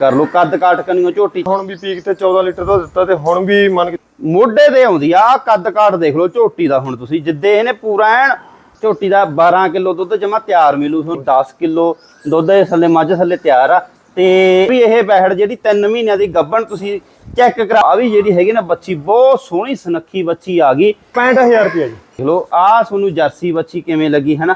ਕਰ ਲੋ ਕੱਦ ਕਾਟ ਕਨੀਓ ਝੋਟੀ। ਹੁਣ ਵੀ ਪੀਕ ਤੇ 14 ਲੀਟਰ ਦਾ ਦਿੱਤਾ ਤੇ ਹੁਣ ਵੀ ਮੰਨ ਮੋਢੇ ਤੇ ਆਉਂਦੀ ਆ ਕੱਦ ਕਾਟ ਦੇਖ ਲਓ ਝੋਟੀ ਦਾ ਹੁਣ ਤੁਸੀਂ। ਜਿੱਦੇ ਇਹਨੇ ਪੂਰਾ ਐਨ ਝੋਟੀ ਦਾ 12 ਕਿਲੋ ਦੁੱਧ ਜਮਾ ਤਿਆਰ ਮਿਲੂ ਤੁਹਾਨੂੰ 10 ਕਿਲੋ ਦੁੱਧ ਇਹ ਥੱਲੇ ਮੱਝ ਥੱਲੇ ਤਿਆਰ ਆ। ਤੇ ਵੀ ਇਹ ਬਹਿੜ ਜਿਹੜੀ 3 ਮਹੀਨਿਆਂ ਦੀ ਗੱਭਣ ਤੁਸੀਂ ਚੈੱਕ ਕਰਾ ਆ ਵੀ ਜਿਹੜੀ ਹੈਗੀ ਨਾ ਬੱਚੀ ਬਹੁਤ ਸੋਹਣੀ ਸੁਨੱਖੀ ਬੱਚੀ ਆ ਗਈ। 65000 ਰੁਪਏ ਜੀ। ਦੇਖ ਲਓ ਆ ਤੁਹਾਨੂੰ ਜਰਸੀ ਬੱਚੀ ਕਿਵੇਂ ਲੱਗੀ ਹਨਾ?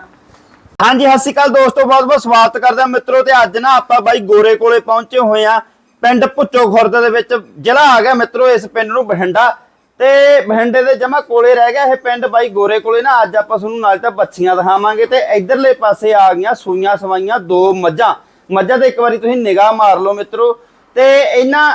ਹਾਂਜੀ, ਸਤਿ ਸ਼੍ਰੀ ਅਕਾਲ ਦੋਸਤੋ, ਬਹੁਤ ਬਹੁਤ ਸਵਾਗਤ ਕਰਦੇ ਹਾਂ ਮਿੱਤਰੋ ਤੇ ਅੱਜ ਨਾ ਆਪਾਂ ਬਾਈ ਗੋਰੇ ਕੋਲੇ ਪਹੁੰਚੇ ਹੋਏ ਆ ਪਿੰਡ ਭੁੱਚੋ ਖੁਰਦ ਦੇ ਵਿੱਚ, ਜ਼ਿਲ੍ਹਾ ਆ ਗਿਆ ਮਿੱਤਰੋ ਇਸ ਪਿੰਡ ਨੂੰ ਬਠਿੰਡਾ ਤੇ ਬਠਿੰਡੇ ਦੇ ਜਮਾ ਕੋਲੇ ਰਹਿ ਗਿਆ ਇਹ ਪਿੰਡ ਬਾਈ ਗੋਰੇ ਕੋਲੇ ਨਾ, ਅੱਜ ਆਪਾਂ ਤੁਹਾਨੂੰ ਨਾਲ ਤਾਂ ਬੱਚੀਆਂ ਦਿਖਾਵਾਂਗੇ ਤੇ ਇਧਰਲੇ ਪਾਸੇ ਆ ਗਈਆਂ ਸੂਈਆਂ ਸਵਾਈਆਂ ਦੋ ਮੱਝਾਂ। ਮੱਝਾਂ ਤੇ ਇੱਕ ਵਾਰੀ ਤੁਸੀਂ ਨਿਗਾਹ ਮਾਰ ਲਓ ਮਿੱਤਰੋ ਤੇ ਇਹਨਾਂ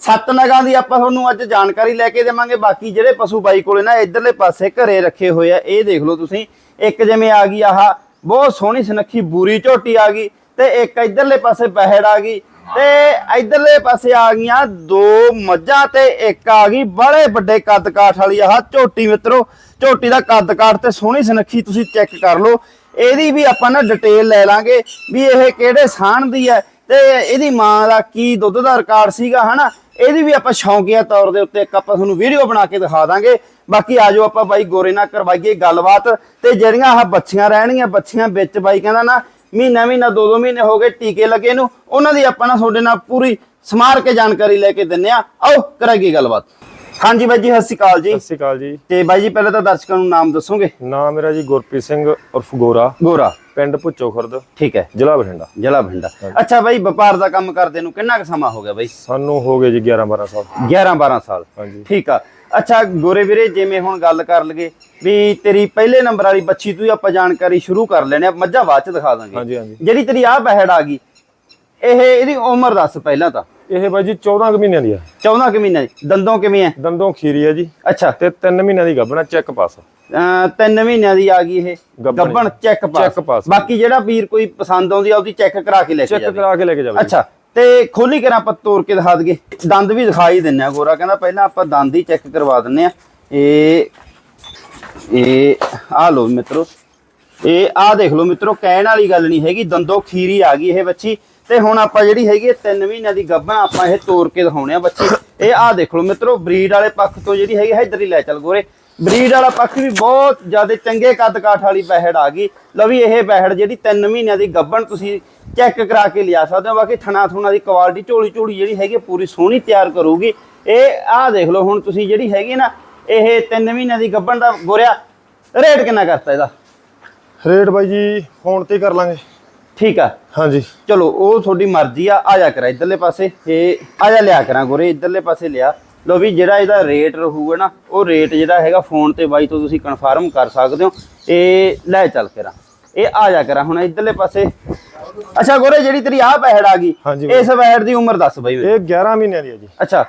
ਸੱਤ ਨਗਾਂ ਦੀ ਆਪਾਂ ਤੁਹਾਨੂੰ ਅੱਜ ਜਾਣਕਾਰੀ ਲੈ ਕੇ ਦੇਵਾਂਗੇ, ਬਾਕੀ ਜਿਹੜੇ ਪਸ਼ੂ ਬਾਈ ਕੋਲੇ ਨਾ ਇਧਰਲੇ ਪਾਸੇ ਘਰੇ ਰੱਖੇ ਹੋਏ ਆ, ਇਹ ਦੇਖ ਲਓ ਤੁਸੀਂ। ਇੱਕ ਜਿਵੇਂ ਆ ਗਈ ਆਹ ਬਹੁਤ ਸੋਹਣੀ ਸੁਨੱਖੀ ਬੂਰੀ ਝੋਟੀ ਆ ਗਈ ਤੇ ਇੱਕ ਇਧਰਲੇ ਪਾਸੇ ਬਹਿੜ ਆ ਗਈ ਤੇ ਇਧਰਲੇ ਪਾਸੇ ਆ ਗਈਆਂ ਦੋ ਮੱਝਾਂ ਤੇ ਇੱਕ ਆ ਗਈ ਬੜੇ ਵੱਡੇ ਕੱਦ ਕਾਠ ਵਾਲੀ ਆਹ ਝੋਟੀ ਮਿੱਤਰੋ। ਝੋਟੀ ਦਾ ਕੱਦ ਕਾਠ ਤੇ ਸੋਹਣੀ ਸੁਨੱਖੀ ਤੁਸੀਂ ਚੈੱਕ ਕਰ ਲਓ। ਇਹਦੀ ਵੀ ਆਪਾਂ ਨਾ ਡਿਟੇਲ ਲੈ ਲਾਂਗੇ ਵੀ ਇਹ ਕਿਹੜੇ ਸਾਣ ਦੀ ਹੈ ਤੇ ਇਹਦੀ ਮਾਂ ਦਾ ਕੀ ਦੁੱਧ ਦਾ ਰਿਕਾਰਡ ਸੀਗਾ, ਹਨਾ? ਇਹਦੀ ਵੀ ਆਪਾਂ ਸ਼ੌਂਕੀਆ ਤੌਰ ਦੇ ਉੱਤੇ ਇੱਕ ਆਪਾਂ ਤੁਹਾਨੂੰ ਵੀਡੀਓ ਬਣਾ ਕੇ ਦਿਖਾ ਦਾਂਗੇ। ਬਾਕੀ ਆਜੋ ਆਪਾਂ ਬਾਈ ਗੋਰੇ ਨਾਲ ਕਰਵਾਈਏ ਗੱਲਬਾਤ। ਤੇ ਜਿਹੜੀਆਂ ਆਹ ਬੱਚੀਆਂ ਰਹਿਣਗੀਆਂ ਬੱਚੀਆਂ ਵਿੱਚ ਬਾਈ ਕਹਿੰਦਾ ਨਾ ਮਹੀਨਾ ਮਹੀਨਾ ਦੋ ਦੋ ਮਹੀਨੇ ਹੋ ਗਏ ਟੀਕੇ ਲੱਗੇ ਨੂੰ ਉਹਨਾਂ ਦੀ ਆਪਾਂ ਨਾ ਤੁਹਾਡੇ ਨਾਲ ਪੂਰੀ ਸਮਾਰ ਕੇ ਜਾਣਕਾਰੀ ਲੈ ਕੇ ਦਿੰਨੇ ਆ। ਆਓ ਕਰਾਂਗੇ ਗੱਲਬਾਤ। ਹਾਂਜੀ ਬਾਈ ਜੀ ਸਤਿ ਸ਼੍ਰੀ ਅਕਾਲ ਜੀ। ਸਤਿ ਸ਼੍ਰੀ ਅਕਾਲ ਜੀ। ਤੇ ਬਾਈ ਜੀ ਪਹਿਲਾਂ ਤਾਂ ਦਰਸ਼ਕਾਂ ਨੂੰ ਨਾਮ ਦੱਸੋਗੇ? ਨਾਮ ਮੇਰਾ ਜੀ ਗੁਰਪ੍ਰੀਤ ਸਿੰਘ ਉਰਫ ਗੋਰਾ। ਗੋਰਾ। ਪਿੰਡ ਭੁੱਚੋ ਖੁਰਦ। ਠੀਕ ਹੈ। ਜ਼ਿਲ੍ਹਾ ਬਠਿੰਡਾ। ਜ਼ਿਲ੍ਹਾ ਬਠਿੰਡਾ। ਅੱਛਾ ਬਾਈ ਵਪਾਰ ਦਾ ਕੰਮ ਕਰਦੇ ਨੂੰ ਕਿੰਨਾ ਕੁ ਸਮਾਂ ਹੋ ਗਿਆ ਬਾਈ? ਸਾਨੂੰ ਹੋ ਗਏ ਜੀ 11 12 ਸਾਲ। 11 12 ਸਾਲ। ਹਾਂਜੀ। ਠੀਕ ਆ। ਅੱਛਾ ਗੋਰੇ ਵੀਰੇ ਜਿਵੇਂ ਹੁਣ ਗੱਲ ਕਰ ਲਗੇ ਵੀ ਤੇਰੀ ਪਹਿਲੇ ਨੰਬਰ ਵਾਲੀ ਬੱਚੀ ਤੋਂ ਆਪਾਂ ਜਾਣਕਾਰੀ ਸ਼ੁਰੂ ਕਰ ਲੈਣੇ ਆ ਮੱਝਾਂ ਬਾਅਦ ਚ ਦਿਖਾ ਦਾਂਗੇ। ਹਾਂਜੀ ਹਾਂਜੀ। ਜਿਹੜੀ ਤੇਰੀ ਆ ਬਹਿੜ ਆ ਗਈ ਇਹ ਇਹਦੀ ਉਮਰ ਦੱਸ ਪਹਿਲਾਂ ਤਾਂ। ਇਹ ਬਾਈ ਜੀ 14 ਕੁ ਮਹੀਨਿਆਂ ਦੀ ਆ। 14 ਕਿ ਮਹੀਨੇ ਦੀ। ਦੰਦੋਂ ਕਿਵੇਂ ਹੈ ਦੰਦੋਂ ਖੀਰੀ ਆ ਜੀ। ਅੱਛਾ। ਤੇ 3 ਮਹੀਨਿਆਂ ਦੀ ਗੱਭਣਾ ਚੈੱਕ ਪਾਸ। ਅਹ ਤਿੰਨ ਮਹੀਨਿਆਂ ਦੀ ਆ ਗਈ ਇਹ। ਗੱਭਣ। ਗੱਬਣ ਚੈੱਕ Check ਪਾਸ। pass। ਬਾਕੀ ਜਿਹੜਾ ਵੀਰ ਕੋਈ ਪਸੰਦ ਆਉਂਦੀ ਆ ਉਹਦੀ ਚੈੱਕ ਕਰਾ ਕੇ ਲੈ ਕੇ ਚੈੱਕ ਜਾਵੇ। ਕਰਾ ਕੇ ਲੈ ਕੇ ਜਾਵੇ। ਅੱਛਾ। ਤੇ ਖੋਲੀ ਕਰਾਂ ਆਪਾਂ ਤੋੜ ਕੇ ਦਿਖਾ ਦਈਏ। ਦੰਦ ਵੀ ਦਿਖਾਈ ਦਿੰਨੇ ਆ ਗੋਰਾ। ਕਹਿੰਦਾ ਪਹਿਲਾਂ ਆਪਾਂ ਦੰਦ ਹੀ ਚੈੱਕ ਕਰਵਾ ਦਿੰਨੇ ਆ। ਇਹ ਇਹ ਆ ਲੋ ਮਿੱਤਰੋ। ਇਹ ਆਹ ਦੇਖ ਲਓ ਮਿੱਤਰੋ, ਕਹਿਣ ਵਾਲੀ ਗੱਲ ਨਹੀਂ ਹੈਗੀ, ਦੰਦੋ ਖੀਰੀ ਆ ਗਈ ਇਹ ਬੱਚੀ। ਤੇ ਹੁਣ ਆਪਾਂ ਜਿਹੜੀ ਹੈਗੀ ਹੈ ਤਿੰਨ ਮਹੀਨਿਆਂ ਦੀ ਗੱਭਣ ਆਪਾਂ ਇਹ ਤੋੜ ਕੇ ਦਿਖਾਉਣੇ ਆ ਬੱਚੀ। ਇਹ ਆਹ ਦੇਖ ਲਓ ਮਿੱਤਰੋ, ਬਰੀਡ ਵਾਲੇ ਪੱਖ ਤੋਂ ਜਿਹੜੀ ਹੈਗੀ ਹੈ ਇੱਧਰ ਹੀ ਲੈ ਚੱਲ ਗੋਰੇ। ਬਰੀਡ ਵਾਲਾ ਪੱਖ ਵੀ ਬਹੁਤ ਜ਼ਿਆਦਾ ਚੰਗੇ ਕੱਦ ਕਾਠ ਵਾਲੀ ਬਹਿੜ ਆ ਗਈ। ਲਓ ਵੀ ਇਹ ਬਹਿੜ ਜਿਹੜੀ 3 ਮਹੀਨਿਆਂ ਦੀ ਗੱਭਣ ਤੁਸੀਂ ਚੈੱਕ ਕਰਾ ਕੇ ਲਿਆ ਸਕਦੇ ਹੋ। ਬਾਕੀ ਥਣਾ ਥੁਣਾ ਦੀ ਕੁਆਲਿਟੀ ਝੋਲੀ ਝੋਲੀ ਜਿਹੜੀ ਹੈਗੀ ਪੂਰੀ ਸੋਹਣੀ ਤਿਆਰ ਕਰੂਗੀ। ਇਹ ਆਹ ਦੇਖ ਲਓ ਹੁਣ ਤੁਸੀਂ ਜਿਹੜੀ ਹੈਗੀ ਨਾ, ਇਹ 3 ਮਹੀਨਿਆਂ ਦੀ ਗੱਭਣ ਦਾ ਗੋਰਿਆ, ਰੇਟ ਕਿੰਨਾ ਕਰਤਾ ਇਹਦਾ? ਰੇਟ ਬਾਈ ਜੀ ਫੋਨ ਤੇ ਹੀ ਕਰ ਲਾਂਗੇ। ਠੀਕ ਆ। ਹਾਂਜੀ। ਚਲੋ ਉਹ ਤੁਹਾਡੀ ਮਰਜ਼ੀ ਆ ਆ ਜਾ ਕਰਾਂ ਇਧਰਲੇ ਪਾਸੇ। ਇਹ ਆ ਜਾ ਲਿਆ ਕਰਾਂ ਗੋਰੇ ਇਧਰਲੇ ਪਾਸੇ ਲਿਆ। ਲੋ ਵੀ ਜਿਹੜਾ ਇਹਦਾ ਰੇਟ ਰਹੂਗਾ ਨਾ ਉਹ ਰੇਟ ਜਿਹੜਾ ਹੈਗਾ ਫੋਨ ਤੇ ਬਾਈ ਤੋਂ ਤੁਸੀਂ ਕਨਫਰਮ ਕਰ ਸਕਦੇ ਹੋ। ਇਹ ਲੈ ਚੱਲ ਕਰਾਂ। ਇਹ ਆ ਜਾ ਕਰਾਂ ਹੁਣ ਇਧਰਲੇ ਪਾਸੇ। ਅੱਛਾ ਗੋਰੇ ਜਿਹੜੀ ਤੇਰੀ ਆਹ ਬਹਿੜ ਆ ਗਈ। ਇਸ ਬਹਿੜ ਦੀ ਉਮਰ ਦੱਸ ਬਾਈ। ਇਹ 11 ਮਹੀਨਿਆਂ ਦੀ ਆ ਜੀ। ਅੱਛਾ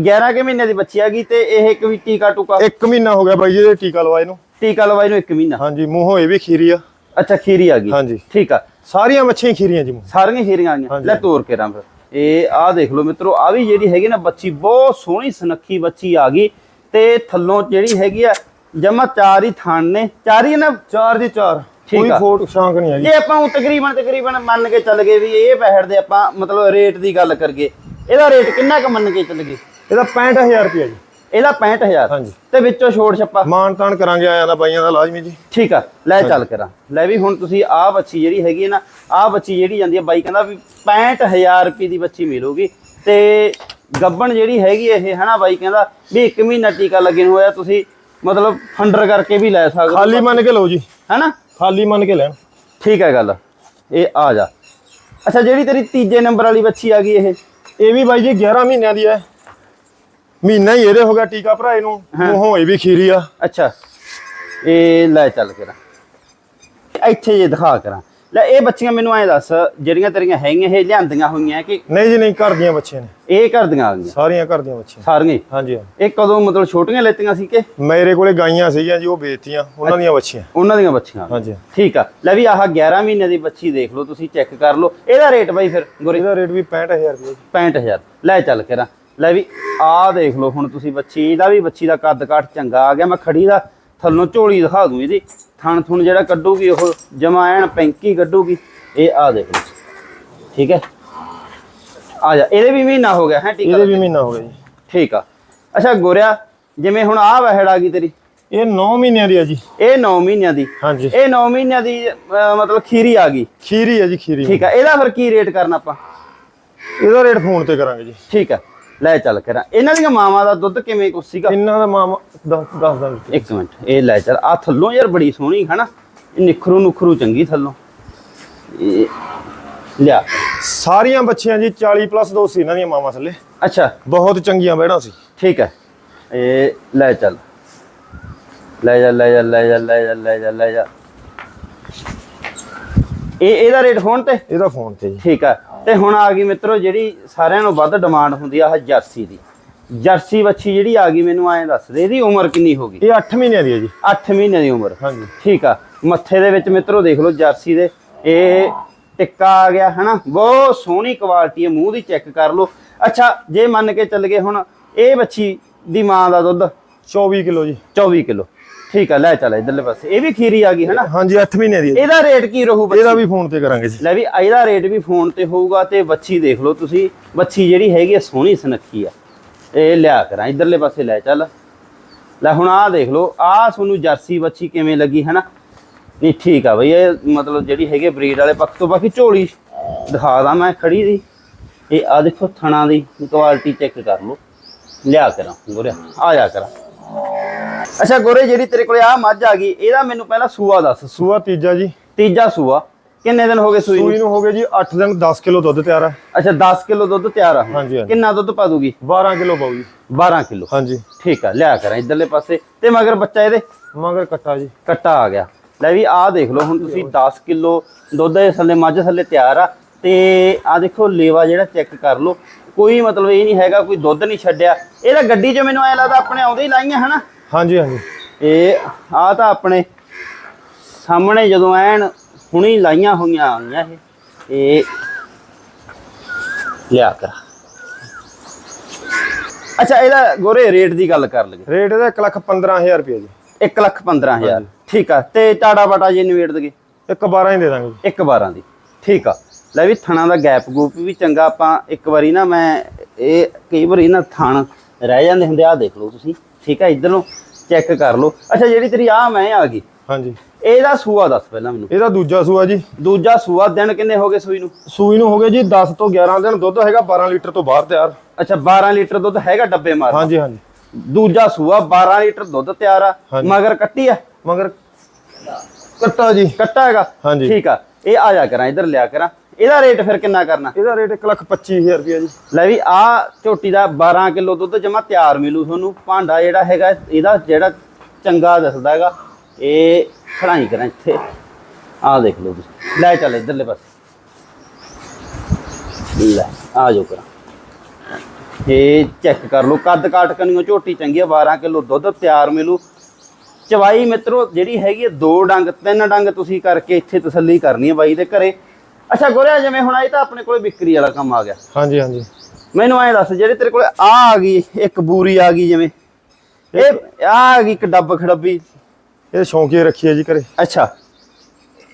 11 ਕੇ ਮਹੀਨੇ ਦੀ ਬੱਚੀ ਆ ਗਈ ਤੇ ਇਹ ਇੱਕ ਵੀ ਟੀਕਾ ਟੂਕਾ? ਇੱਕ ਮਹੀਨਾ ਹੋ ਗਿਆ ਬਾਈ ਜੀ ਇਹ ਟੀਕਾ ਲਵਾਏ ਨੂੰ। ਟੀਕਾ ਲਵਾਈ ਨੂੰ ਇੱਕ ਮਹੀਨਾ? ਹਾਂਜੀ ਮੂੰਹੋਂ ਇਹ ਵੀ ਖੀਰੀ ਆ। ਅੱਛਾ ਖੀਰੀ ਆ ਗਈ। ਹਾਂਜੀ। ਠੀਕ ਆ। ਸਾਰੀਆਂ ਮੱਛੀਆਂ ਖੀਰੀਆਂ ਜੀ ਸਾਰੀਆਂ ਖੀਰੀਆਂ ਆ ਗਈਆਂ। ਲੈ ਤੋਰ ਕੇ ਰਾਂ ਫਿਰ ਇਹ ਆਹ ਦੇਖ ਲਓ ਮਿੱਤਰੋ ਆ ਵੀ ਜਿਹੜੀ ਹੈਗੀ ਨਾ ਬੱਚੀ ਬਹੁਤ ਸੋਹਣੀ ਸੁਨੱਖੀ ਬੱਚੀ ਆ ਗਈ। ਤੇ ਥੱਲੋਂ ਜਿਹੜੀ ਹੈਗੀ ਆ ਜਮਾ ਚਾਰ ਹੀ ਥਾਣ ਨੇ। ਚਾਰ ਹੀ ਨਾ? ਚਾਰ ਜੀ ਚਾਰ। ਕੋਈ ਆ। ਫੋਟ ਸ਼ਾਂਕ ਨਹੀਂ ਹੈਗੀ। ਜੇ ਆਪਾਂ ਉਹ ਤਕਰੀਬਨ ਤਕਰੀਬਨ ਮੰਨ ਕੇ ਚੱਲ ਗਏ ਵੀ ਇਹ ਬਹਿੜ ਦੇ ਆਪਾਂ ਮਤਲਬ ਰੇਟ ਦੀ ਗੱਲ ਕਰਗੇ ਇਹਦਾ ਰੇਟ ਕਿੰਨਾ ਕੁ ਮੰਨ ਕੇ ਚੱਲ ਗਏ? ਇਹਦਾ 65000 ਰੁਪਏ ਜੀ। ਇਹਦਾ 65000 ਹਾਂਜੀ। ਤੇ ਵਿੱਚੋਂ ਛੋੜ ਛੱਪਾ। ਮਾਨ ਤਾਨ ਕਰਾਂਗੇ ਆਇਆਂ ਦਾ ਬਾਈਆਂ ਦਾ ਲਾਜ਼ਮੀ ਜੀ। ਠੀਕ ਆ ਲੈ ਚੱਲ ਕਰਾਂ। ਲੈ ਵੀ ਹੁਣ ਤੁਸੀਂ ਆਹ ਬੱਚੀ ਜਿਹੜੀ ਹੈਗੀ ਹੈ ਨਾ ਆਹ ਬੱਚੀ ਜਿਹੜੀ ਜਾਂਦੀ ਹੈ ਬਾਈ ਕਹਿੰਦਾ ਵੀ 65000 ਰੁਪਏ ਦੀ ਬੱਚੀ ਮਿਲੂਗੀ। ਤੇ ਗੱਬਣ ਜਿਹੜੀ ਹੈਗੀ ਇਹ ਹਨਾ ਬਾਈ ਕਹਿੰਦਾ ਵੀ 1 ਮਹੀਨਾ ਟੀਕਾ ਲੱਗੇ ਨੂੰ ਹੋਇਆ ਤੁਸੀਂ ਮਤਲਬ ਫੰਡਰ ਕਰਕੇ ਵੀ ਲੈ ਸਕਦੇ ਖਾਲੀ ਮੰਨ ਕੇ ਲਓ ਜੀ। ਹਨਾ? ਖਾਲੀ ਮੰਨ ਕੇ ਲੈਣ। ਠੀਕ ਹੈ ਗੱਲ ਇਹ ਆ ਜਾ। ਅੱਛਾ ਜਿਹੜੀ ਤੇਰੀ ਤੀਜੇ ਨੰਬਰ ਵਾਲੀ ਬੱਚੀ ਆ ਗਈ ਇਹ? ਇਹ ਵੀ ਬਾਈ ਜੀ 11 ਮਹੀਨਿਆਂ ਦੀ ਹੈ। ਮਹੀਨਾ ਹੀ ਇਹਦੇ ਹੋ ਗਿਆ ਟੀਕਾ ਭਰਾਏ ਨੂੰ ਮੂੰਹੋਂ ਇਹ ਵੀ ਖੀਰੀ ਆ। ਅੱਛਾ ਇਹ ਲੈ ਚੱਲ ਕਰਾਂ ਇੱਥੇ ਜੇ ਦਿਖਾ ਕਰਾਂ ਲੈ ਇਹ ਬੱਚੀਆਂ ਮੈਨੂੰ ਐਂ ਦੱਸ ਜਿਹੜੀਆਂ ਤੇਰੀਆਂ ਹੈਗੀਆਂ ਇਹ ਲਿਆਂਦੀਆਂ ਹੋਈਆਂ ਕਿ ਨਹੀਂ ਜੀ ਨਹੀਂ ਘਰ ਦੀਆਂ ਬੱਚੀਆਂ ਨੇ। ਇਹ ਕਰਦੀਆਂ ਆ ਗਈਆਂ? ਸਾਰੀਆਂ ਘਰ ਦੀਆਂ ਬੱਚੀਆਂ। ਸਾਰੀਆਂ? ਹਾਂਜੀ ਇਹ ਕਦੋਂ ਮਤਲਬ ਛੋਟੀਆਂ ਲੈਤੀਆਂ ਸੀ ਕਿ? ਮੇਰੇ ਕੋਲੇ ਗਾਈਆਂ ਸੀਗੀਆਂ ਜੀ ਉਹ ਵੇਚਤੀਆਂ ਉਹਨਾਂ ਦੀਆਂ ਬੱਚੀਆਂ। ਉਹਨਾਂ ਦੀਆਂ ਬੱਚੀਆਂ ਹਾਂਜੀ। ਠੀਕ ਆ। ਲੈ ਵੀ ਆਹ 11 ਮਹੀਨੇ ਦੀ ਬੱਚੀ ਦੇਖ ਲਓ ਤੁਸੀਂ ਚੈੱਕ ਕਰ ਲਓ। ਇਹਦਾ ਰੇਟ ਬਾਈ ਫਿਰ ਗੋਰੇ? ਇਹਦਾ ਰੇਟ ਵੀ 65000 ਰੁਪਏ ਜੀ। 65000 ਲੈ ਚੱਲ ਕਰਾਂ ਲੈ ਵੀ ਆਹ ਦੇਖ ਲਓ ਹੁਣ ਤੁਸੀਂ ਬੱਚੀ ਇਹਦਾ ਵੀ ਬੱਚੀ ਦਾ ਕੱਦ ਕਾਠ ਚੰਗਾ ਆ ਗਿਆ ਮੈਂ ਖੜੀ ਦਾ ਥੱਲੋਂ ਝੋਲੀ ਦਿਖਾ ਦੂੰ ਇਹਦੀ। ਥਣ ਥੁਣ ਜਿਹੜਾ ਕੱਢੂਗੀ ਉਹ ਜਮਾ ਐਨ ਪੈਂਕੀ ਕੱਢੂਗੀ ਇਹ ਆਹ ਦੇਖ ਲਓ। ਠੀਕ ਹੈ? ਆ ਜਾ ਇਹਦੇ ਵੀ ਮਹੀਨਾ ਹੋ ਗਿਆ ਹੈ ਟੀਕਾ ਇਹਦੇ ਵੀ ਮਹੀਨਾ ਹੋ ਗਿਆ ਜੀ। ਠੀਕ ਆ। ਅੱਛਾ ਗੋਰਿਆ ਜਿਵੇਂ ਹੁਣ ਆਹ ਵਹਿੜ ਆ ਗਈ ਤੇਰੀ। ਇਹ 9 ਮਹੀਨਿਆਂ ਦੀ ਹੈ ਜੀ। ਇਹ 9 ਮਹੀਨਿਆਂ ਦੀ। ਹਾਂਜੀ। ਇਹ 9 ਮਹੀਨਿਆਂ ਦੀ ਮਤਲਬ ਖੀਰੀ ਆ ਗਈ। ਖੀਰੀ ਹੈ ਜੀ ਖੀਰੀ। ਠੀਕ ਆ ਇਹਦਾ ਫਿਰ ਕੀ ਰੇਟ ਕਰਨਾ ਆਪਾਂ? ਇਹਦਾ ਰੇਟ ਫੋਨ ਤੇ ਕਰਾਂਗੇ ਜੀ। ਠੀਕ ਆ। ਲੈ ਚੱਲ ਕਰਾਂ ਇਹਨਾਂ ਦੀਆਂ ਮਾਵਾਂ ਦਾ ਦੁੱਧ ਕਿਵੇਂ ਕੁਛ ਸੀਗਾ? ਇਹਨਾਂ ਦਾ ਮਾਮਾ ਦੱਸ ਦੱਸ ਦਾਂਗੇ ਇੱਕ ਮਿੰਟ ਇਹ ਲੈ ਚੱਲ। ਆ ਥੱਲੋਂ ਯਾਰ ਬੜੀ ਸੋਹਣੀ ਹੈ ਨਾ ਇਹ ਨਿਖਰੂ ਨੁਖਰੂ ਚੰਗੀ ਥੱਲੋਂ। ਇਹ ਲਿਆ। ਸਾਰੀਆਂ ਬੱਚੀਆਂ ਜੀ 40 ਪਲੱਸ ਦੋ ਸੀ ਇਹਨਾਂ ਦੀਆਂ ਮਾਵਾਂ ਥੱਲੇ। ਅੱਛਾ। ਬਹੁਤ ਚੰਗੀਆਂ ਬਹਿਣਾ ਸੀ। ਠੀਕ ਹੈ। ਇਹ ਲੈ ਚੱਲ। ਲੈ ਜਾ ਲੈ ਜਾ ਲੈ ਜਾ ਲੈ ਜਾ ਲੈ ਜਾ ਲੈ ਜਾ। ਇਹ ਇਹਦਾ ਰੇਟ ਫੋਨ ਤੇ? ਇਹਦਾ ਫੋਨ ਤੇ ਜੀ। ਠੀਕ ਆ ਤੇ ਹੁਣ ਆ ਗਈ ਮਿੱਤਰੋ ਜਿਹੜੀ ਸਾਰਿਆਂ ਨੂੰ ਵੱਧ ਡਿਮਾਂਡ ਹੁੰਦੀ ਆ ਆਹ ਜਰਸੀ ਦੀ। ਜਰਸੀ ਵੱਛੀ ਜਿਹੜੀ ਆ ਗਈ ਮੈਨੂੰ ਐਂ ਦੱਸ ਦੇ ਇਹਦੀ ਉਮਰ ਕਿੰਨੀ ਹੋ ਗਈ? ਇਹ 8 ਮਹੀਨਿਆਂ ਦੀ ਹੈ ਜੀ। 8 ਮਹੀਨੇ ਦੀ ਉਮਰ। ਹਾਂਜੀ। ਠੀਕ ਆ ਮੱਥੇ ਦੇ ਵਿੱਚ ਮਿੱਤਰੋ ਦੇਖ ਲਓ ਜਰਸੀ ਦੇ ਇਹ ਟਿੱਕਾ ਆ ਗਿਆ ਹਨਾ? ਬਹੁਤ ਸੋਹਣੀ ਕੁਆਲਿਟੀ ਹੈ ਮੂੰਹ ਦੀ ਚੈੱਕ ਕਰ ਲਓ। ਅੱਛਾ ਜੇ ਮੰਨ ਕੇ ਚੱਲ ਗਏ ਹੁਣ ਇਹ ਬੱਚੀ ਦੀ ਮਾਂ ਦਾ ਦੁੱਧ? 24 ਕਿਲੋ ਜੀ। 24 ਕਿਲੋ। ਠੀਕ ਆ ਲੈ ਚੱਲ ਇਧਰਲੇ ਪਾਸੇ। ਇਹ ਵੀ ਖੀਰੀ ਆ ਗਈ ਹਨਾ? ਹਾਂਜੀ 8 ਮਹੀਨਿਆਂ ਦੀ। ਇਹਦਾ ਰੇਟ ਕੀ ਰਹੂ ਬੱਚੀ? ਇਹਦਾ ਵੀ ਫੋਨ ਤੇ ਕਰਾਂਗੇ ਜੀ। ਲੈ ਵੀ ਇਹਦਾ ਰੇਟ ਵੀ ਫੋਨ ਤੇ ਹੋਊਗਾ ਤੇ ਬੱਚੀ ਦੇਖ ਲਓ ਤੁਸੀਂ। ਬੱਚੀ ਜਿਹੜੀ ਹੈਗੀ ਆ ਸੋਹਣੀ ਸੁਨੱਖੀ ਆ। ਇਹ ਲਿਆ ਕਰਾਂ ਇਧਰਲੇ ਪਾਸੇ ਲੈ ਚੱਲ। ਲੈ ਹੁਣ ਆਹ ਦੇਖ ਲਓ ਆਹ ਤੁਹਾਨੂੰ ਜਰਸੀ ਬੱਚੀ ਕਿਵੇਂ ਲੱਗੀ ਹਨਾ? ਨਹੀਂ ਠੀਕ ਆ ਬਈ ਇਹ ਮਤਲਬ ਜਿਹੜੀ ਹੈਗੇ ਬਰੀਡ ਵਾਲੇ ਪੱਖ ਤੋਂ ਬਾਕੀ ਝੋਲੀ ਦਿਖਾ ਦਾਂ ਮੈਂ ਖੜੀ ਦੀ। ਇਹ ਆ ਦੇਖੋ ਥਣਾ ਦੀ ਕੁਆਲਿਟੀ ਚੈੱਕ ਕਰ ਲਓ। ਲਿਆ ਕਰਾਂ ਗੋਰਿਆ ਆ ਜਾ ਕਰਾਂ। ਅੱਛਾ ਗੋਰੇ ਜਿਹੜੀ ਤੇਰੇ ਕੋਲੇ ਆ ਮੱਝ ਆ ਗਈ ਇਹਦਾ ਮੈਨੂੰ ਪਹਿਲਾਂ ਸੂਆ ਦੱਸ। ਸੂਆ ਤੀਜਾ ਜੀ। ਤੀਜਾ ਸੂਆ। ਕਿੰਨੇ ਦਿਨ ਹੋ ਗਏ ਸੂਈ ਨੂੰ? ਸੂਈ ਨੂੰ ਹੋ ਗਏ ਜੀ 8 ਦਿਨ 10 ਕਿਲੋ ਦੁੱਧ ਤਿਆਰ ਹੈ ਅੱਛਾ 10 ਕਿਲੋ ਦੁੱਧ ਤਿਆਰ ਆ। ਹਾਂਜੀ, ਹਾਂਜੀ। ਕਿੰਨਾ ਦੁੱਧ ਪਾ ਦੂਗੀ? 12 ਕਿਲੋ ਪਾਉ ਜੀ। 12 ਕਿਲੋ। ਹਾਂਜੀ। ਠੀਕ ਆ ਲਿਆ ਕਰਾਂ ਇਧਰਲੇ ਪਾਸੇ। ਤੇ ਮਗਰ ਬੱਚਾ ਇਹਦੇ? ਮਗਰ ਕੱਟਾ ਜੀ। ਕੱਟਾ ਆ ਗਿਆ। ਲੈ ਵੀ ਆਹ ਦੇਖ ਲਓ ਹੁਣ ਤੁਸੀਂ 10 ਕਿਲੋ ਦੁੱਧ ਦੇ ਥੱਲੇ ਮੱਝ ਥੱਲੇ ਤਿਆਰ ਆ। ਤੇ ਆਹ ਦੇਖੋ ਲੇਵਾ ਜਿਹੜਾ ਚੈੱਕ ਕਰ ਲਓ। ਕੋਈ ਮਤਲਬ ਇਹ ਨਹੀਂ ਹੈਗਾ ਕੋਈ ਦੁੱਧ ਨਹੀਂ ਛੱਡਿਆ। ਇਹਦਾ ਗੱਡੀ 'ਚ ਮੈਨੂੰ ਐ ਲੱਗਦਾ ਆਪਣੇ ਆਉਂਦੇ ਹੀ ਲਾਈਆਂ ਹਨਾ? ਹਾਂਜੀ ਹਾਂਜੀ। ਇਹ ਆ ਤਾਂ ਆਪਣੇ ਸਾਹਮਣੇ ਜਦੋਂ ਐਨ ਹੁਣੀ ਲਾਈਆਂ ਹੋਈਆਂ ਆਈਆਂ ਇਹ ਇਹ ਲਿਆ ਕਰ ਅੱਛਾ ਇਹਦਾ ਗੋਰੇ ਰੇਟ ਦੀ ਗੱਲ ਕਰ ਲਈਏ। ਰੇਟ ਇਹਦਾ 1 ਲੱਖ 15000 ਰੁਪਏ ਜੀ। 1 ਲੱਖ 15000 ਠੀਕ ਆ ਤੇ ਟਾੜਾ ਬਾਟਾ ਜੇ ਨਿਬੇੜ ਦਗੇ ਇੱਕ 12 ਹੀ ਦੇ ਦਾਂਗੇ ਜੀ। 1 12 ਦੀ। ਠੀਕ ਆ। ਲੈ ਵੀ ਥਣਾ ਦਾ ਗੈਪ ਗੂਪ ਵੀ ਚੰਗਾ ਆਪਾਂ ਇੱਕ ਵਾਰੀ ਨਾ ਮੈਂ ਇਹ ਕਈ ਵਾਰੀ ਨਾ ਥਣ ਰਹਿ ਜਾਂਦੇ ਹੁੰਦੇ ਆ ਦੇਖ ਲਓ ਤੁਸੀਂ। ਠੀਕ ਆ ਇਧਰੋਂ ਚੈੱਕ ਕਰ ਲਓ। ਅੱਛਾ ਜਿਹੜੀ ਤੇਰੀ ਆ ਮੈਂ ਆ ਗਈ। ਹਾਂਜੀ। ਇਹਦਾ ਸੂਆ ਦੱਸ ਪਹਿਲਾਂ ਮੈਨੂੰ। ਇਹਦਾ ਦੂਜਾ ਸੂਆ ਜੀ। ਦੂਜਾ ਸੂਆ ਦਿਨ ਕਿੰਨੇ ਹੋ ਗਏ ਸੂਈ ਨੂੰ? ਸੂਈ ਨੂੰ ਹੋ ਗਏ ਜੀ 10 ਤੋਂ 11 ਦਿਨ ਦੁੱਧ ਹੈਗਾ 12 ਲੀਟਰ ਤੋਂ ਬਾਹਰ ਤਿਆਰ। ਅੱਛਾ 12 ਲੀਟਰ ਦੁੱਧ ਹੈਗਾ ਡੱਬੇ ਮਾਰ ਹਾਂਜੀ ਹਾਂਜੀ। ਦੂਜਾ ਸੂਆ 12 ਲੀਟਰ ਦੁੱਧ ਤਿਆਰ ਆ। ਮਗਰ ਕੱਟੀ ਆ? ਮਗਰ ਕੱਟਾ ਜੀ। ਕੱਟਾ ਹੈਗਾ? ਹਾਂਜੀ। ਠੀਕ ਆ ਇਹ ਆ ਜਾ ਕਰਾਂ ਇਧਰ ਲਿਆ ਕਰਾਂ। ਇਹਦਾ ਰੇਟ ਫਿਰ ਕਿੰਨਾ ਕਰਨਾ? ਇਹਦਾ ਰੇਟ 1 ਲੱਖ 25000 ਰੁਪਏ ਜੀ। ਲੈ ਵੀ ਆ ਝੋਟੀ ਦਾ 12 ਕਿਲੋ ਦੁੱਧ ਜਮਾ ਤਿਆਰ ਮਿਲੂ ਤੁਹਾਨੂੰ। ਭਾਂਡਾ ਜਿਹੜਾ ਹੈਗਾ ਇਹਦਾ ਜਿਹੜਾ ਚੰਗਾ ਦਿਸਦਾ ਹੈਗਾ ਇਹ ਖੜਾਈ ਕਰਾਂ ਇੱਥੇ। ਆ ਦੇਖ ਲਓ ਤੁਸੀਂ। ਲੈ ਚੱਲ ਇਧਰਲੇ ਪਾਸੇ। ਲੈ ਆ ਜਾਓ ਕਰਾਂ। ਇਹ ਚੈੱਕ ਕਰ ਲਓ ਕੱਦ ਕਾਟ ਕਨੀਓ ਝੋਟੀ ਚੰਗੀ ਆ 12 ਕਿਲੋ ਦੁੱਧ ਤਿਆਰ ਮਿਲੂ। ਚਵਾਈ ਮਿੱਤਰੋ ਜਿਹੜੀ ਹੈਗੀ ਦੋ ਡੰਗ ਤਿੰਨ ਡੰਗ ਤੁਸੀਂ ਕਰਕੇ ਇੱਥੇ ਤਸੱਲੀ ਕਰਨੀ ਹੈ ਬਾਈ ਦੇ ਘਰੇ। ਅੱਛਾ ਗੋਰਿਆ ਜਿਵੇਂ ਹੁਣ ਇਹ ਤਾਂ ਆਪਣੇ ਕੋਲੇ ਵਿਕਰੀ ਵਾਲਾ ਕੰਮ ਆ ਗਿਆ। ਹਾਂਜੀ ਹਾਂਜੀ। ਮੈਨੂੰ ਐਂ ਦੱਸ ਜਿਹੜੇ ਤੇਰੇ ਕੋਲੇ ਆ ਆ ਗਈ ਇੱਕ ਬੂਰੀ ਆ ਗਈ ਜਿਵੇਂ। ਇਹ ਆ ਆ ਗਈ ਇੱਕ ਡੱਬ ਖੜੱਬੀ। ਇਹ ਸ਼ੌਂਕੀ ਰੱਖੀ ਹੈ ਜੀ ਘਰੇ। ਅੱਛਾ।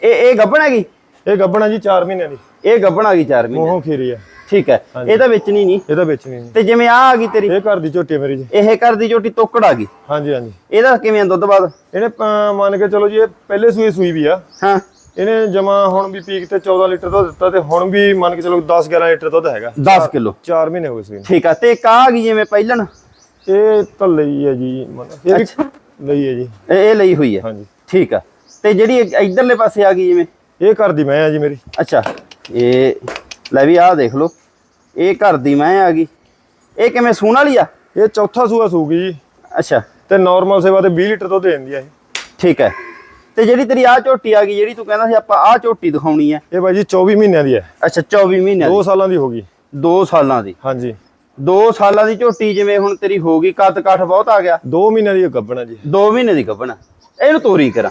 ਇਹ ਇਹ ਗੱਬਣ ਹੈਗੀ? ਇਹ ਗੱਬਣਾ ਜੀ 4 ਮਹੀਨਿਆਂ ਦੀ। ਇਹ ਗੱਬਣ ਆ ਗਈ 4 ਮਹੀਨੇ ਮੂੰਹੋਂ ਖੀਰੀ ਹੈ ਠੀਕ ਹੈ। ਇਹ ਤਾਂ ਵੇਚਣੀ ਨਹੀਂ। ਇਹਦਾ ਵੇਚਣੀ ਨਹੀਂ। ਤੇ ਜਿਵੇਂ ਆ ਆ ਗਈ ਤੇਰੀ। ਇਹ ਘਰ ਦੀ ਝੋਟੀ ਹੈ ਮੇਰੀ ਜੀ। ਇਹ ਘਰ ਦੀ ਝੋਟੀ ਤੋਕੜ ਆ ਗਈ। ਹਾਂਜੀ ਹਾਂਜੀ। ਇਹਦਾ ਕਿਵੇਂ ਆ ਦੁੱਧ ਬਾਅਦ ਇਹਨੇ ਅਹ, ਮੰਨ ਕੇ ਚਲੋ ਜੀ ਇਹ ਪਹਿਲੇ ਸੂਈ ਸੂਈ ਵੀ ਆ। ਹਾਂ। ਇਹਨੇ ਜਮਾ ਹੁਣ ਵੀ ਪੀਕ ਤੇ 14 ਲੀਟਰ ਦੁੱਧ ਦਿੱਤਾ ਤੇ ਹੁਣ ਵੀ ਮੰਨ ਕੇ ਚਲੋ 10 11 ਲੀਟਰ ਦੁੱਧ ਹੈਗਾ। 10 ਕਿਲੋ। 4 ਮਹੀਨੇ ਹੋ ਗਏ ਨੂੰ। ਠੀਕ ਆ ਤੇ ਇੱਕ ਆ ਗਈ ਜਿਵੇਂ ਪਹਿਲਣ? ਇਹ ਤਾਂ ਲਈ ਹੈ ਜੀ ਇਹ ਵੀ ਲਈ ਹੈ ਜੀ। ਇਹ ਲਈ ਹੋਈ ਹੈ। ਹਾਂਜੀ। ਠੀਕ ਆ। ਤੇ ਜਿਹੜੀ ਇੱਧਰਲੇ ਪਾਸੇ ਆ ਗਈ ਜਿਵੇਂ? ਇਹ ਘਰ ਦੀ ਮੈਂ ਆ ਜੀ ਮੇਰੀ। ਅੱਛਾ ਇਹ ਲੈ ਵੀ ਆਹ ਦੇਖ ਲਓ। ਇਹ ਘਰ ਦੀ ਮੈਂ ਆ ਗਈ। ਇਹ ਕਿਵੇਂ ਸੂਣ ਵਾਲੀ ਆ? ਇਹ ਚੌਥਾ ਸੂਆ ਸੂਗੀ ਜੀ। ਅੱਛਾ। ਤੇ ਨਾਰਮਲ ਸੇਵਾ ਤੇ 20 ਲੀਟਰ ਦੁੱਧ ਦਿੰਦੀ ਆ ਇਹ। ਠੀਕ ਹੈ ਤੇ ਜਿਹੜੀ ਤੇਰੀ ਆ ਝੋਟੀ ਆ ਗਈ ਜਿਹੜੀ ਤੂੰ ਕਹਿੰਦਾ ਸੀ ਆਪਾਂ ਆ ਝੋਟੀ ਦਿਖਾਉਣੀ ਹੈ ਇਹ ਬਾਈ ਜੀ 24 ਮਹੀਨਿਆਂ ਦੀ ਹੈ। ਅੱਛਾ 24 ਮਹੀਨਿਆਂ 2 ਦੀ। ਸਾਲਾਂ ਦੀ ਹੋ ਗਈ। 2 ਸਾਲਾਂ ਦੀ। ਹਾਂਜੀ। 2 ਸਾਲਾਂ ਦੀ ਝੋਟੀ ਜਿਵੇਂ ਹੁਣ ਤੇਰੀ ਹੋ ਗਈ ਕੱਦ ਕਾਠ ਬਹੁਤ ਆ ਗਿਆ। 2 ਮਹੀਨਿਆਂ ਦੀ ਗੱਭਣਾ ਜੀ। 2 ਮਹੀਨੇ ਦੀ ਗੱਭਣ। ਇਹਨੂੰ ਤੋਰੀ ਕਰਾਂ।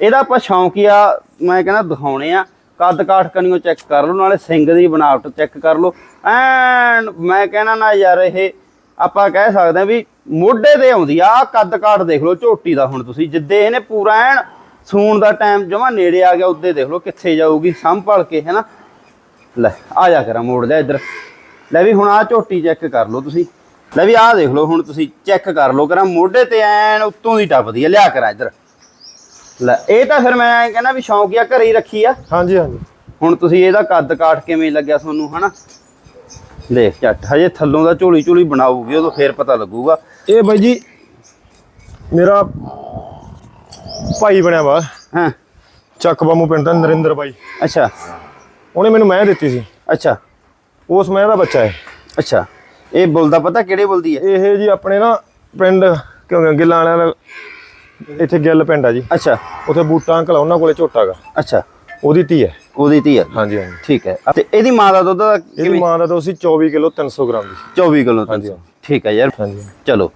ਇਹਦਾ ਆਪਾਂ ਸ਼ੌਂਕੀਆ ਮੈਂ ਕਹਿੰਦਾ ਦਿਖਾਉਣੇ ਆ। ਕੱਦ ਕਾਠ ਕਨੀਓ ਚੈੱਕ ਕਰ ਲਓ ਨਾਲੇ ਸਿੰਘ ਦੀ ਬਣਾਵਟ ਚੈੱਕ ਕਰ ਲਓ। ਐਨ ਮੈਂ ਕਹਿਣਾ ਨਾ ਯਾਰ ਇਹ ਆਪਾਂ ਕਹਿ ਸਕਦੇ ਆ ਵੀ ਮੋਢੇ ਤੇ ਆਉਂਦੀ ਆ ਕੱਦ ਕਾਠ ਦੇਖ ਲਓ ਝੋਟੀ ਦਾ ਹੁਣ ਤੁਸੀਂ ਜਿੱਦੇ ਇਹਨੇ ਪੂਰਾ ਐਨ ਸੂਣ ਦਾ ਟਾਈਮ ਜਮਾ ਨੇੜੇ ਆ ਗਿਆ ਉੱਦੇ ਦੇਖ ਲਓ ਕਿੱਥੇ ਜਾਊਗੀ ਸੰਭਲ ਕੇ ਹੈਨਾ? ਲੈ ਆ ਜਾ ਕਰਾਂ ਮੋੜ ਲਿਆ ਇੱਧਰ। ਲੈ ਵੀ ਹੁਣ ਆ ਝੋਟੀ ਚੈੱਕ ਕਰ ਲਓ ਤੁਸੀਂ। ਲੈ ਵੀ ਆਹ ਦੇਖ ਲਓ ਹੁਣ ਤੁਸੀਂ ਚੈੱਕ ਕਰ ਲਓ ਕਰਾਂ ਮੋਢੇ ਤੇ ਐਨ ਉੱਤੋਂ ਦੀ ਟੱਪਦੀ ਆ ਲਿਆ ਕਰਾਂ ਇੱਧਰ। ਲੈ ਇਹ ਤਾਂ ਫਿਰ ਮੈਂ ਕਹਿੰਦਾ ਵੀ ਸ਼ੌਂਕੀਆ ਘਰੇ ਹੀ ਰੱਖੀ ਆ। ਹਾਂਜੀ ਹਾਂਜੀ। ਹੁਣ ਤੁਸੀਂ ਇਹਦਾ ਕੱਦ ਕਾਠ ਕਿਵੇਂ ਲੱਗਿਆ ਤੁਹਾਨੂੰ ਹਨਾ? ਦੇਖ ਝੱਟ ਹਜੇ ਥੱਲੋਂ ਦਾ ਝੋਲੀ ਝੋਲੀ ਬਣਾਉਗੀ ਉਦੋਂ ਫੇਰ ਪਤਾ ਲੱਗੂਗਾ। ਇਹ ਬਾਈ ਜੀ ਮੇਰਾ ਭਾਈ ਬਣਿਆ ਵਾ। ਹਾਂ। ਚੱਕ ਬਾਮੂ ਪਿੰਡ ਦਾ ਨਰਿੰਦਰ ਬਾਈ। ਅੱਛਾ। ਉਹਨੇ ਮੈਨੂੰ ਮੈਂ ਦਿੱਤੀ ਸੀ। ਅੱਛਾ। ਉਸ ਮੈਂ ਦਾ ਬੱਚਾ ਹੈ। ਅੱਛਾ। ਇਹ ਬੋਲਦਾ ਪਤਾ ਕਿਹੜੇ ਬੋਲਦੀ ਹੈ? ਇਹ ਜੀ ਆਪਣੇ ਨਾ ਪਿੰਡ ਕਿਉਂ ਗਿੱਲਾਂ ਵਾਲਿਆਂ ਦਾ ਇੱਥੇ ਗਿੱਲ ਪਿੰਡ ਆ ਜੀ। ਅੱਛਾ। ਉੱਥੇ ਬੂਟਾ ਅੰਕਲ ਉਹਨਾਂ ਕੋਲੇ ਝੋਟਾ ਗਾ। ਅੱਛਾ। ਉਹਦੀ ਧੀ ਹੈ। ਉਹਦੀ ਧੀ ਹੈ। ਹਾਂਜੀ ਹਾਂਜੀ। ਠੀਕ ਹੈ। ਤੇ ਇਹਦੀ ਮਾਂ ਦਾ ਦੁੱਧ ਦਾ ਇਹਦੀ ਕਿਵੇਂ ਮਾਂ ਦਾ ਤਾਂ ਸੀ 24 ਕਿਲੋ 300 ਗ੍ਰਾਮ ਦੀ। 24 ਕਿਲੋ ਹਾਂਜੀ। ਹਾਂਜੀ। ਠੀਕ ਹੈ ਯਾਰ। ਹਾਂਜੀ। ਚਲੋ।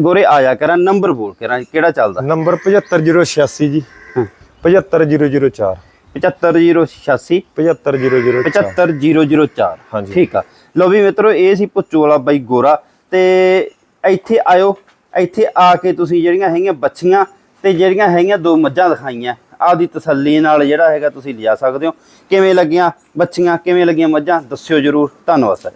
ਗੋਰੇ ਆ ਜਾ ਕਰਾਂ ਨੰਬਰ ਬੋਲ ਕਰਾਂ ਕਿਹੜਾ ਚੱਲਦਾ? ਨੰਬਰ 75086 ਜੀ। ਹਾਂ। 75004 75086 75004 75004 ਹਾਂਜੀ। ਠੀਕ ਆ। ਲੋ ਵੀ ਮਿੱਤਰੋ ਇਹ ਸੀ ਪੁੱਚੋ ਵਾਲਾ ਬਾਈ ਗੋਰਾ। ਤੇ ਇੱਥੇ ਆਇਓ। ਇੱਥੇ ਆ ਕੇ ਤੁਸੀਂ ਜਿਹੜੀਆਂ ਹੈਗੀਆਂ ਬੱਚੀਆਂ ਤੇ ਜਿਹੜੀਆਂ ਹੈਗੀਆਂ ਦੋ ਮੱਝਾਂ ਦਿਖਾਈਆਂ। ਆਪਦੀ ਤਸੱਲੀ ਨਾਲ ਜਿਹੜਾ ਹੈਗਾ ਤੁਸੀਂ ਲਿਜਾ ਸਕਦੇ ਹੋ। ਕਿਵੇਂ ਲੱਗੀਆਂ ਬੱਚੀਆਂ, ਕਿਵੇਂ ਲੱਗੀਆਂ ਮੱਝਾਂ, ਦੱਸਿਓ ਜਰੂਰ। ਧੰਨਵਾਦ ਸਰ।